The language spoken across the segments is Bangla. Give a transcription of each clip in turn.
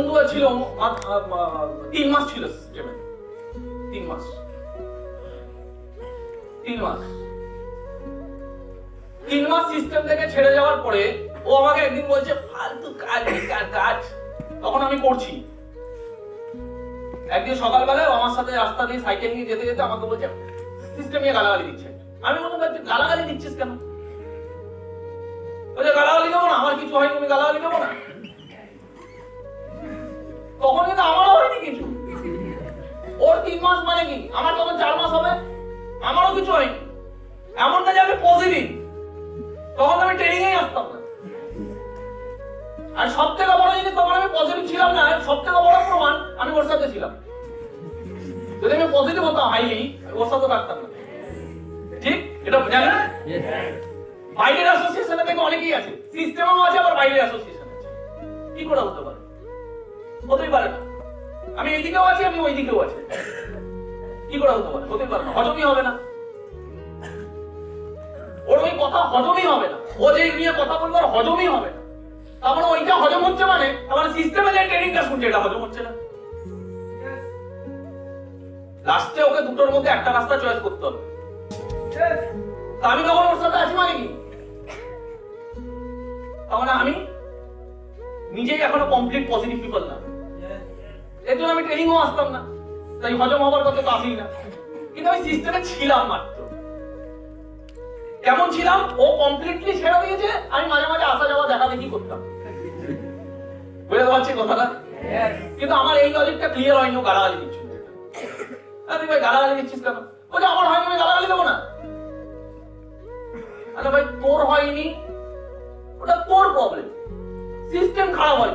বন্ধু ছিল তিন মাস ছিল তিন মাস। তিন মাস। তিন মাস সিস্টেম থেকে ছেড়ে যাওয়ার পরে ও আমাকে একদিন বলছে ফালতু কাজ কাজ। তখন আমি করছি। একদিন সকালবেলায় আমার সাথে রাস্তা দিয়ে সাইকেল নিয়ে যেতে যেতে আমাকে বলছে সিস্টেম নিয়ে গালাগালি দিচ্ছে আমি বললাম "ভাই, তুই গালাগালি দিচ্ছিস কেন? বলছে গালাগালি দেবো না আমার কিছু হয়নি আমি গালাগালি দেবো না। তখন কিন্তু আমারও হয়নি কিছু। ওর তিন মাস মানে কি? আমার তখন চার মাস হবে আমারও কিছু হয়নি। এমন কাজে আমি পজিটিভ তখন আমি ট্রেনিং এই আসতাম না। আর সব থেকে বড় জিনিস তখন আমি পজিটিভ ছিলাম না সব থেকে বড় প্রমাণ আমি ওর সাথে ছিলাম। যদি আমি পজিটিভ হতাম হাইলি ওর সাথে থাকতাম না। ঠিক? এটা জানেন বাইরের অ্যাসোসিয়েশনে থেকে অনেকেই আছে। সিস্টেমও আছে আবার বাইরের অ্যাসোসিয়েশন আছে। কি করে হতে পারে? হতেই পারে আমি এইদিকেও আছি আমি ওই দিকেও আছি। কি করে হতে পারে? হতেই পারে না। হজমই হবে না। ওর ওই কথা হজমই হবে না। ও যে নিয়ে কথা বলবে হজমই হবে না। তার মানে ওইটা হজম হচ্ছে মানে আমার সিস্টেমে যে ট্রেনিংটা শুনছে, এটা হজম হচ্ছে না। লাস্টে ওকে দুটোর মধ্যে একটা রাস্তা চয়েস করতে হবে। আমি তখন ওর সাথে আছি মানে কি? তার মানে আমি নিজেই এখনও কমপ্লিট পজিটিভ পিপল না। এর জন্য আমি ট্রেনিংও আসতাম না। তাই হজম হবার কথা তো আসি না। কিন্তু আমি সিস্টেমে ছিলাম মাত্র। কেমন ছিলাম? ও কমপ্লিটলি ছেড়ে দিয়েছে আমি মাঝে মাঝে আসা যাওয়া দেখা দেখি করতাম। বুঝতে পারছি কথাটা? কিন্তু আমার এই লজিকটা ক্লিয়ার হয়নি ও গালাগালি দিচ্ছিল। আরে ভাই গালাগালি দিচ্ছিস কেন? বলছে আমার হয়নি আমি গালাগালি দেবো না। আরে ভাই তোর হয়নি ওটা তোর প্রবলেম সিস্টেম খারাপ হয়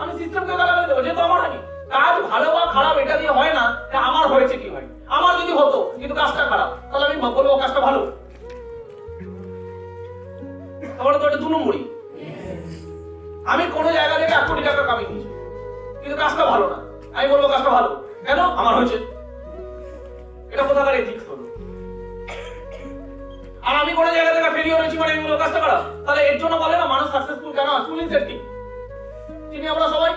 আমি সিস্টেমকে গালাগালি দেবো যেহেতু আমার হয়নি। কাজ ভালো বা খারাপ, এটা দিয়ে হয় না আমার হয়েছে কি হয়? আমার যদি হতো, কিন্তু কাজটা খারাপ, তাহলে আমি বলব কাজটা ভালো। তাহলে তো এটা দু নম্বরই। আমি কোনো জায়গা থেকে এক কোটি টাকা কামিয়ে নিয়েছি। কিন্তু কাজটা ভালো না। আমি বলব কাজটা ভালো। কেন? আমার হয়েছে। এটা কোথাকার এথিক্স হলো? আর আমি কোনো জায়গা থেকে ফেলিওর হয়েছি মানে বলব কাজটা খারাপ। তাহলে এর জন্য বলে না, মানুষ সাকসেসফুল কেন? সুলিং সেট্টি চিনি আমরা সবাই?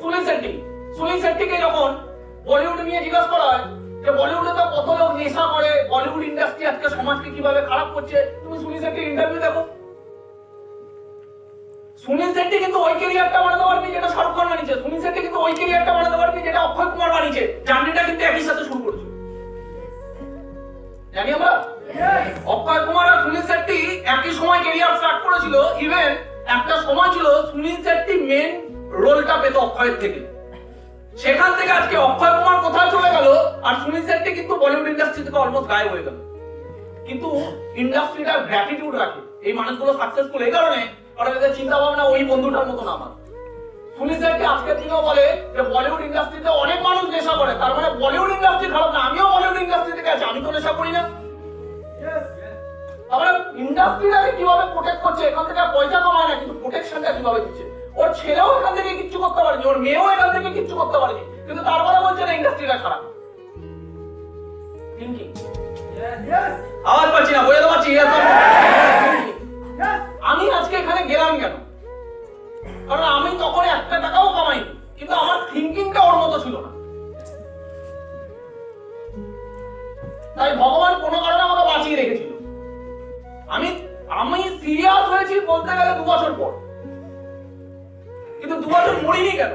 সুলিং সেট্টি সুলিং সেট্টিকে যখন বলিউড নিয়ে জিজ্ঞাসা করা হয় যে বলিউডে তো কত লোক নেশা করে বলিউড ইন্ডাস্ট্রি আজকে সমাজকে কীভাবে খারাপ করছে তুমি সুলিং সেট্টির ইন্টারভিউ দেখো। সুনীল শেট্টি কিন্তু ওই ক্যারিয়ারটা বানাতে পারবি যেটা শাহরুখ খান বানিয়েছে। সুনীল শেট্টি কিন্তু ওই ক্যারিয়ারটা বানাতে পারবি যেটা অক্ষয় কুমার বানিয়েছে। জার্নিটা কিন্তু একই সাথে শুরু করেছে। জানি আমরা? অক্ষয় কুমার আর সুনীল শেট্টি একই সময় ক্যারিয়ার স্টার্ট করেছিল ইভেন একটা সময় ছিল সুনীল শেট্টি মেন রোলটা পেত অক্ষয়ের থেকে। সেখান থেকে আজকে অক্ষয় কুমার কোথায় চলে গেল, আর সুনীল শেট্টি কিন্তু বলিউড ইন্ডাস্ট্রি থেকে অলমোস্ট গায়েব হয়ে গেল। কিন্তু ইন্ডাস্ট্রিটা গ্র্যাটিটিউড রাখে। এই মানুষগুলো সাকসেসফুল এই কারণে কারণ এদের চিন্তা ভাবনা ওই বন্ধুটার মতন আমার। সুনীল শেট্টি আজকের দিনেও বলে যে বলিউড ইন্ডাস্ট্রিতে অনেক মানুষ নেশা করে। তার মানে বলিউড ইন্ডাস্ট্রি খারাপ না, আমিও বলিউড ইন্ডাস্ট্রি থেকে আছি, আমি তো নেশা করি না। তাহলে ইন্ডাস্ট্রিটাকে কীভাবে প্রোটেক্ট করছে? এখান থেকে পয়সা কামায় না, কিন্তু প্রোটেকশনটা কীভাবে দিচ্ছে? ওর ছেলেও এখান থেকে কিচ্ছু করতে পারেনি, ওর মেয়েও এখান থেকে কিচ্ছু করতে পারেনি, কিন্তু তারপরে বলছে না ইন্ডাস্ট্রিটা খারাপ। থিঙ্কিং আওয়াজ পাচ্ছি না, বোঝাতে পারছি? আমি আজকে এখানে গেলাম কেন? কারণ আমি তখন একটা টাকাও কামাইনি, কিন্তু আমার থিঙ্কিংটা ওর মতো ছিল না। তাই ভগবান কোনো কারণে আমাকে বাঁচিয়ে রেখেছিল। আমি আমি সিরিয়াস হয়েছি বলতে গেলে দু বছর পর। কিন্তু দু বছর মরিনি কেন?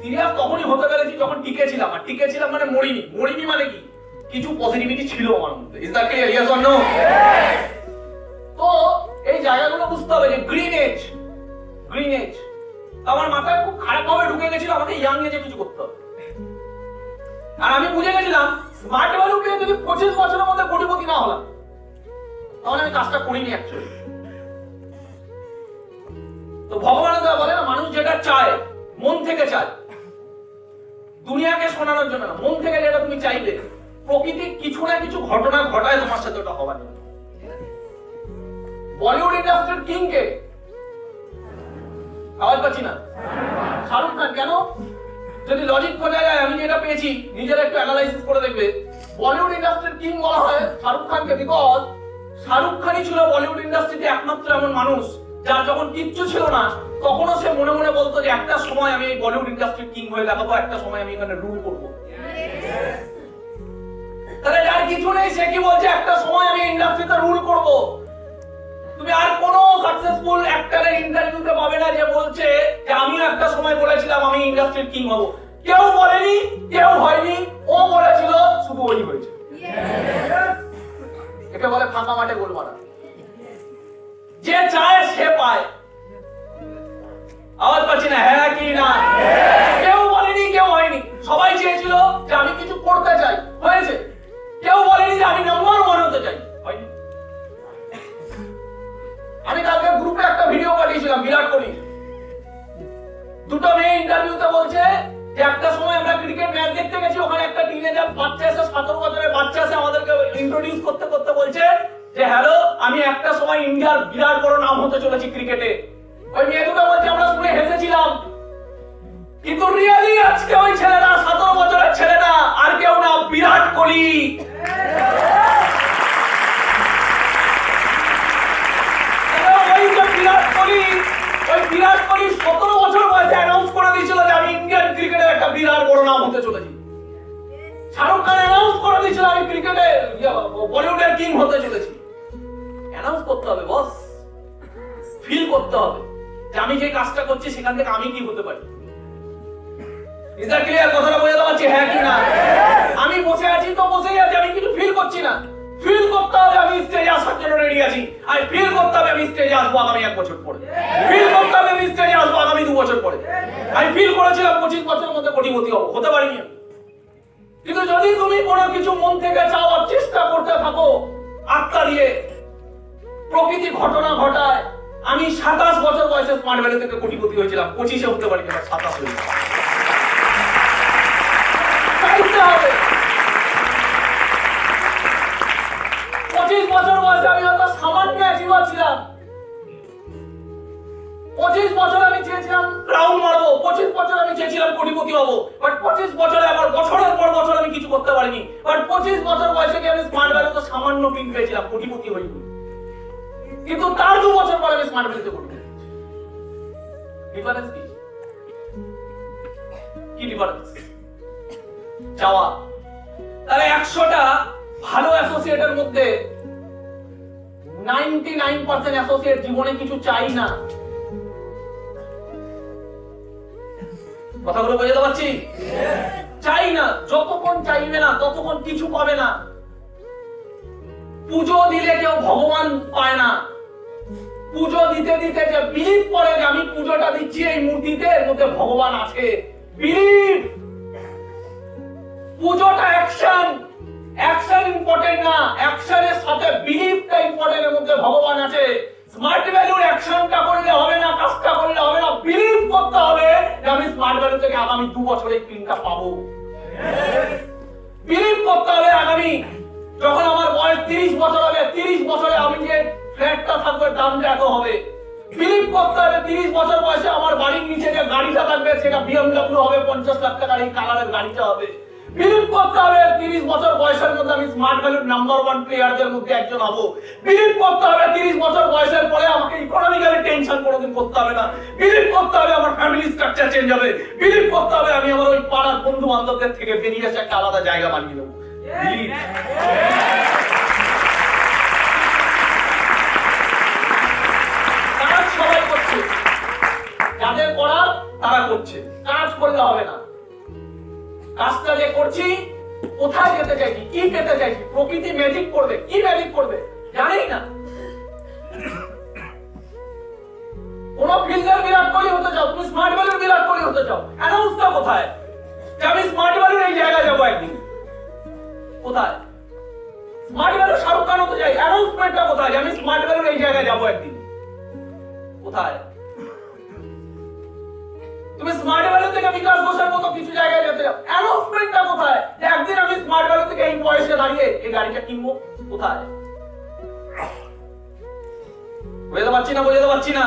সিরিয়াস তখনই হতে পেরেছি যখন টিকে ছিলাম আর টিকে ছিলাম মানে মরিনি। মরিনি মানে কি? কিছু পজিটিভিটি ছিল আমার মধ্যে। Is that clear yes or no তো এই জায়গাগুলো বুঝতে হবে যে গ্রিন এজ গ্রিন এজ আমার মাথায় খুব খারাপ ভাবে ঢুকে গেছিল, আমাকে ইয়াং এজে কিছু করতে হবে। আর আমি বুঝে গেছিলাম স্মার্ট ভ্যালু পেয়ে যদি পঁচিশ বছরের মধ্যে কোটিপতি না হলাম তাহলে আমি কাজটা করিনি তো ভগবানের দেওয়া বলে না, মানুষ যেটা চায়, মন থেকে চায়। দুনিয়াকে শোনানোর জন্য মন থেকে যেটা তুমি চাইবে, প্রকৃতি কিছু না কিছু ঘটনা ঘটায় তোমার সাথে ওটা হবার জন্য। বলিউড ইন্ডাস্ট্রির কিং কে আওয়াজ পাচ্ছি না? শাহরুখ খান, কেন? যদি লজিক খোঁজা যায়, আমি যেটা পেয়েছি, নিজেরা একটু অ্যানালাইসিস করে দেখবে। বলিউড ইন্ডাস্ট্রির কিং বলা হয় শাহরুখ খানকে বিকজ শাহরুখ খানই ছিল বলিউড ইন্ডাস্ট্রিতে একমাত্র এমন মানুষ, যার যখন কিচ্ছু ছিল না তখনও সে মনে মনে বলতো যে একটা সময় আমি বলিউড ইন্ডাস্ট্রির কিং হয়ে দেখাবো, একটা সময় আমি এখানে রুল করব। তাহলে যার কিছু নেই, সে কি বলছে? একটা সময় আমি ইন্ডাস্ট্রিতে রুল করব। তুমি আর কোনো সাকসেসফুল অ্যাক্টরের ইন্টারভিউতে পাবে না যে বলছে যে আমিও একটা সময় বলেছিলাম আমি ইন্ডাস্ট্রির কিং হব। কেউ বলেনি, কেউ হয়নি, ও বলেছিল, শুধু ওই হয়েছে। একে বলে ফাঁকা মাঠে গোল মারা। যে চায় সে পায়। আওয়াজ পাচ্ছি না হ্যাঁ কি না? কেউ বলেনি কেউ হয়নি। সবাই চেয়েছিল যে আমি কিছু করতে চাই। হয়েছে। ইন্ডিয়ার বিরাট বড় নাম হতে চলেছি ক্রিকেটে ওই মেয়ে দুটো বলছে, আমরা শুনে হেসেছিলাম। কিন্তু রিয়েলি আজকে ওই ছেলেটা, সতেরো বছরের ছেলেটা, আর কেউ না, বিরাট কোহলি। বিরাট কোহলি, ওই বিরাট কোহলি সতেরো বছর বয়সে অ্যানাউন্স করে দিয়েছিল যে আমি ইন্ডিয়ান ক্রিকেটের একটা বিরাট বড় নাম হতে চলেছি। শাহরুখ খান অ্যানাউন্স করে দিয়েছিল আমি ক্রিকেটে বলিউডের কিং হতে চলেছি। অ্যানাউন্স করতে হবে বস ফিল করতে হবে যে আমি যে কাজটা করছি, সেখান থেকে আমি কি হতে পারি। ক্লিয়ার কথাটা হ্যাঁ কি না? আমি বসে আছি তো বসেই আছি, আমি ফিল করছি না। ফিল করতে হবে আমি স্টেজে আসার জন্য রেডি আছি। আর ফিল করতে হবে আমি স্টেজে আসব আগামী এক বছর পরে। ফিল করতে হবে আমি স্টেজে আসব আগামী দু বছর পরে। আমি ফিল করেছিলাম পঁচিশ বছরের মধ্যে কোটিপতি হব, হতে পারিনি কিন্তু যদি তুমি কোনো কিছু মন থেকে চাওয়ার চেষ্টা করতে থাকো, আত্মা দিয়ে প্রকৃতি ঘটনা ঘটায়। আমি সাতাশ বছর বয়সে স্মার্ট ভ্যালি থেকে কোটিপতি হয়েছিলাম। পঁচিশে হতে পারি না সাতাশ হয়ে পঁচিশ বছর বয়সে আমি হয়তো সামান্য অ্যাচিভার ছিলাম। পঁচিশ বছর আমি চেয়েছিলাম রাউন্ড মারবো। পঁচিশ বছর আমি চেয়েছিলাম কোটিপতি হব। বাট পঁচিশ বছরে আমার বছরের পর বছর আমি কিছু করতে পারিনি। বাট পঁচিশ বছর বয়সে আমি স্মার্ট ভ্যালিতে সামান্য পিন পেয়েছিলাম, কোটিপতি হইনি কিন্তু তার দু বছর পরে আমি স্মার্ট কোটিপতি ডিফারেন্স কি? কি ডিফারেন্স চাওয়া তাহলে একশোটা ভালো অ্যাসোসিয়েটের মধ্যে নাইনটি নাইন পার্সেন্ট অ্যাসোসিয়েট জীবনে কিছু চাই না। কথাগুলো বোঝাতে পারছি? চাই না। যতক্ষণ চাইবে না, ততক্ষণ কিছু পাবে না। পুজো দিলে কেউ ভগবান পায় না। পুজো দিতে দিতে যে বিলিভ করে যে আমি পুজোটা দিচ্ছি এই মূর্তিতে, এর মধ্যে ভগবান আছে। বিলিভ পুজোটা অ্যাকশন অ্যাকশন ইম্পর্টেন্ট না। অ্যাকশনের সাথে বিলিভটা ইম্পর্টেন্ট এর মধ্যে ভগবান আছে। স্মার্ট ভ্যালুর অ্যাকশনটা করলে হবে না, কাজটা করলে হবে না বিলিভ করতে হবে। যে আমি স্মার্ট ভ্যালু থেকে আগামী দু বছরে পিনটা পাবো। বিলিভ করতে হবে আগামী। যখন আমার বয়স তিরিশ বছর হবে, তিরিশ বছরে আমি যে ফ্ল্যাটটা থাকবে, দামটা এত হবে। বিলিভ করতে তিরিশ বছর বয়সে আমার বাড়ির নিচে যে গাড়িটা থাকবে, সেটা বিএমডব্লিউ হবে, পঞ্চাশ লাখ টাকার এই কালারের গাড়িটা হবে। বিলিভ করতে তিরিশ বছর বয়সের মধ্যে আমি স্মার্ট ভ্যালুর নাম্বার ওয়ান প্লেয়ারদের মধ্যে একজন হব। বিলিভ করতে হবে, তিরিশ বছর বয়সের পরে আমাকে ইকোনমিক্যালি টেনশন কোনোদিন করতে হবে না। বিলিভ করতে হবে, আমার ফ্যামিলি স্ট্রাকচার চেঞ্জ হবে। বিলিভ করতে হবে, আমি আমার ওই পাড়ার বন্ধু বান্ধবদের থেকে বেরিয়ে এসে একটা আলাদা জায়গা বানিয়ে দেবো Believe. কাজ সবাই করছে যাদের করার, তারা করছে। কাজ করলে হবে না। কাজটা যে করছি, কোথায় যেতে চাইছি, কি পেতে চাইছি, প্রকৃতি ম্যাজিক করবে, কি ম্যাজিক করবে, জানেই না। কোন ফিল্ডের বিরাট কোহলি হতে চাও, তুমি স্মার্ট ভ্যালির বিরাট কোহলি হতে চাও অ্যানাউন্সটা কোথায়। যে আমি স্মার্ট এই জায়গায় যাব একদিন। কোথায়? স্মার্ট ভ্যালু শাহরুখ খান হতে চাই অ্যানাউন্সমেন্টটা কোথায়? যে আমি স্মার্ট ভ্যালুর এই জায়গায় যাব একদিন। কোথায়? তুমি স্মার্ট ভ্যালু থেকে বিকাশ ঘোষের মতো কিছু জায়গায় যেতে অ্যানাউন্সমেন্টটা কোথায়? যে একদিন আমি স্মার্ট ভ্যালু থেকে এই বয়সে দাঁড়িয়ে এই গাড়িটা কিনবো কোথায়? বুঝতে পারছি না বুঝতে পারছি না?